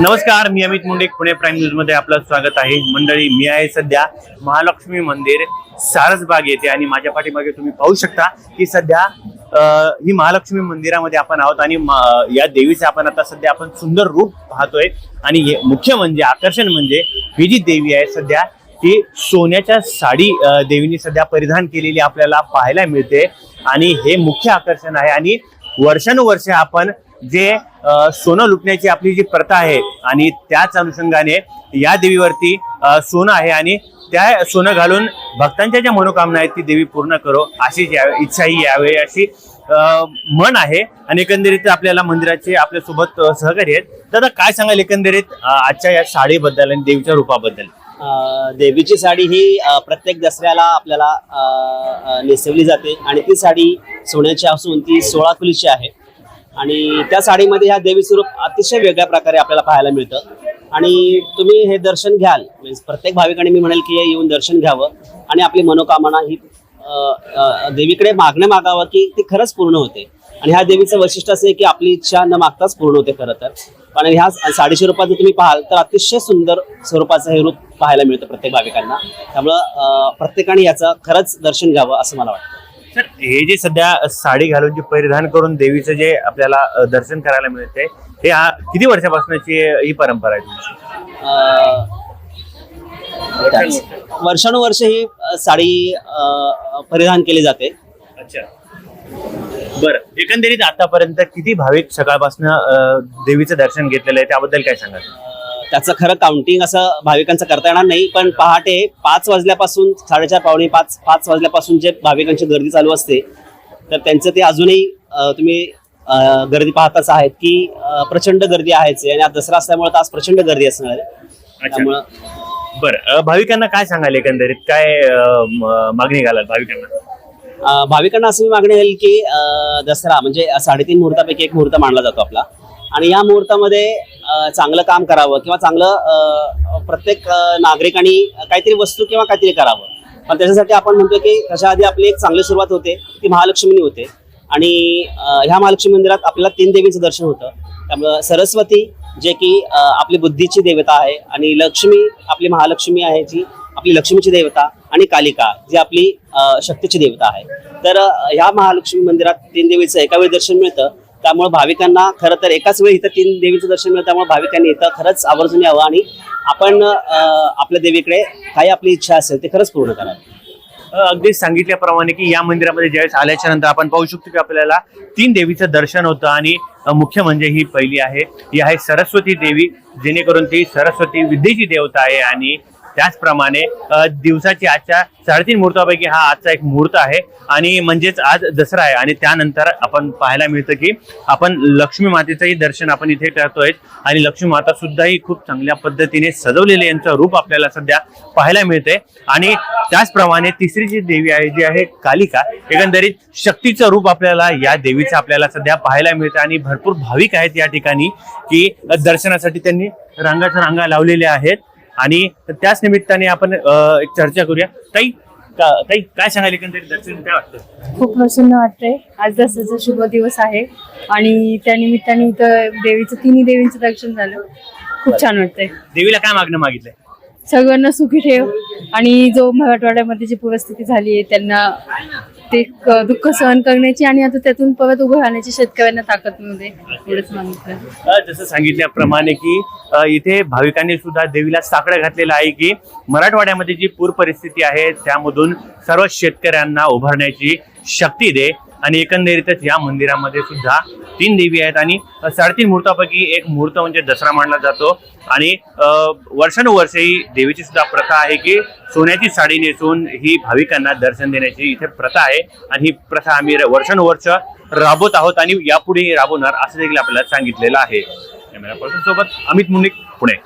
नमस्कार मी अमित मुंडे पुणे प्राईम न्यूजमध्ये आपलं स्वागत आहे. मंडळी मी आहे सध्या महालक्ष्मी मंदिर सारसबाग येथे आणि माझ्या पाठीमागे तुम्ही पाहू शकता की सध्या ही महालक्ष्मी मंदिरामध्ये आपण आहोत आणि या देवीचे आपण आता सध्या आपण सुंदर रूप पाहतोय. आणि हे मुख्य म्हणजे आकर्षण म्हणजे ही जी देवी आहे सध्या ती सोन्याच्या साडी देवीने सध्या परिधान केलेली आपल्याला पाहायला मिळते. आणि हे मुख्य आकर्षण आहे आणि वर्षानुवर्षे आपण जे सोनं लुटण्याची आपली जी प्रथा आहे आणि त्याच अनुषंगाने या देवीवरती सोनं आहे आणि त्या सोनं घालून भक्तांच्या ज्या मनोकामना आहेत ती देवी पूर्ण करो अशी जी यावे इच्छा ही यावेळी अशी मन आहे. आणि एकंदरीत आपल्याला मंदिराचे आपल्यासोबत सहकारी आहेत. तर काय सांगाल एकंदरीत आजच्या या साडीबद्दल आणि देवीच्या रूपाबद्दल? देवीची साडी ही प्रत्येक दसऱ्याला आपल्याला नेसवली जाते. आणि ती साडी सोन्याची असून ती सोळा खुलीची आहे. आणि त्या साडीमध्ये ह्या देवी स्वरूप अतिशय वेगळ्या प्रकारे आपल्याला पाहायला मिळतं. आणि तुम्ही हे दर्शन घ्याल. म्हणजे प्रत्येक भाविकाने मी म्हणेल की येऊन दर्शन घ्यावं. आणि आपली मनोकामना ही देवीकडे मागणं मागावं की ती खरंच पूर्ण होते. आणि ह्या देवीचं वैशिष्ट्य असं आहे की आपली इच्छा न मागताच पूर्ण होते खरं तर. पण ह्या साडेशे रुपयाचं जर तुम्ही पाहाल तर अतिशय सुंदर स्वरूपाचं हे रूप पाहायला मिळतं प्रत्येक भाविकांना. त्यामुळं प्रत्येकाने याचं खरंच दर्शन घ्यावं असं मला वाटतं. सर हे जे सध्या साडी घालून जे परिधान करून देवीचं जे आपल्याला दर्शन करायला मिळते हे हा किती वर्षापासूनची ही परंपरा आहे वर्षानुवर्ष ही साडी परिधान केली जाते. अच्छा. बरं एकंदरीत आतापर्यंत किती भाविक सकाळपासून देवीचं दर्शन घेतलेलं आहे त्याबद्दल काय सांगाल? अं, त्याचं खरं काउंटिंग असं भाविकांचं करता येणार नाही पण पहाटे पाच वाजल्यापासून साडेचार पावणे पाच पाच वाजल्यापासून जे भाविकांची गर्दी चालू असते तर त्यांचं ते अजूनही तुम्ही गर्दी पाहताच आहेत की प्रचंड गर्दी आहेच आणि आज दसरा असल्यामुळे आज प्रचंड गर्दी असणार आहे. त्यामुळं बरं भाविकांना काय सांगाल एकंदरीत? काय मागणी घालाल भाविकांना? भाविकांना असं मी मागणी आहे की दसरा म्हणजे साडेतीन मुहूर्तापैकी एक मुहूर्त मानला जातो आपला. आणि या मुहूर्तामध्ये चांगलं काम करावं किंवा चांगलं प्रत्येक नागरिकांनी काहीतरी वस्तू किंवा काहीतरी करावं. पण त्याच्यासाठी आपण म्हणतो की त्याच्या आधी आपली एक चांगली सुरुवात होते ती महालक्ष्मीनी होते. आणि ह्या महालक्ष्मी मंदिरात आपल्याला तीन देवीचं दर्शन होतं. त्यामुळं सरस्वती जे की आपली बुद्धीची देवता आहे आणि लक्ष्मी आपली महालक्ष्मी आहे जी आपली लक्ष्मीची देवता आणि कालिका जी आपली शक्तीची देवता आहे. तर ह्या महालक्ष्मी मंदिरात तीन देवीचं एका वेळी दर्शन मिळतं. त्यामुळे भाविकांना खरं तर एकाच वेळी इथं तीन देवीचं दर्शन मिळतं त्यामुळे भाविकांनी इथं खरंच आवर्जून यावं आणि आपण आपल्या देवीकडे काही आपली इच्छा असेल ते खरंच पूर्ण करावी. अगदी सांगितल्याप्रमाणे की या मंदिरामध्ये ज्यावेळेस आल्याच्यानंतर आपण पाहू शकतो की आपल्याला तीन देवीचं दर्शन होतं आणि मुख्य म्हणजे ही पहिली आहे. ही आहे सरस्वती देवी जेणेकरून ती सरस्वती विद्येची देवता आहे आणि त्याचप्रमाणे दिवसाची आजच्या साडेतीन मुहूर्तापैकी हा आजचा एक मुहूर्त आहे. आणि म्हणजेच आज दसरा आहे. आणि त्यानंतर आपण पाहायला मिळतं की आपण लक्ष्मी मातेचंही दर्शन आपण इथे करतोय. आणि लक्ष्मी माता सुद्धाही खूप चांगल्या पद्धतीने सजवलेले यांचं रूप आपल्याला सध्या पाहायला मिळते आणि त्याचप्रमाणे तिसरी जी देवी आहे जी आहे कालिका एकंदरीत शक्तीचं रूप आपल्याला या देवीचं आपल्याला सध्या पाहायला मिळतं आणि भरपूर भाविक आहेत या ठिकाणी की दर्शनासाठी त्यांनी रांगाच्या रांगा लावलेल्या आहेत. आणि त्याच निमित्ताने आपण एक चर्चा करूया. ताई का- ताई काय सांगाल एकंदरीत दर्शन काय वाटतं? खूप प्रसन्न वाटतंय. आज दसऱ्याचा शुभ दिवस आहे आणि त्या निमित्ताने इथं देवीचं तिन्ही देवींचं दर्शन झालं. खूप छान वाटतंय. देवीला काय मागणं मागितलंय? सगळ्यांना सुखी ठेव. आणि जो मराठवाड्यामध्ये जी परिस्थिती झाली आहे त्यांना ते दुःख सहन करण्याची आणि आता त्यातून परत उभं राहण्याची शेतकऱ्यांना ताकद मिळते दे एवढंच मागितलं. जसं सांगितल्याप्रमाणे की इथे भाविकांनी सुद्धा देवीला साकडं घातलेलं आहे की मराठवाड्यामध्ये जी पूर परिस्थिती आहे त्यामधून सर्व शेतकऱ्यांना उभारण्याची शक्ती दे. आणि एकंदरीतच या मंदिरामध्ये सुद्धा तीन देवी आहेत आणि साडेतीन मुहूर्तापैकी एक मुहूर्त म्हणजे दसरा मानला जातो. आणि वर्षानुवर्षे ही देवीची सुद्धा प्रथा आहे की सोन्याची साडी नेसून ही भाविकांना दर्शन देण्याची इथे प्रथा आहे. आणि ही प्रथा आम्ही वर्षानुवर्ष राबवत आहोत आणि यापुढेही राबवणार असं देखील आपल्याला सांगितलेलं आहे. कॅमेरा पर्सन सोबत अमित मुनिक पुणे.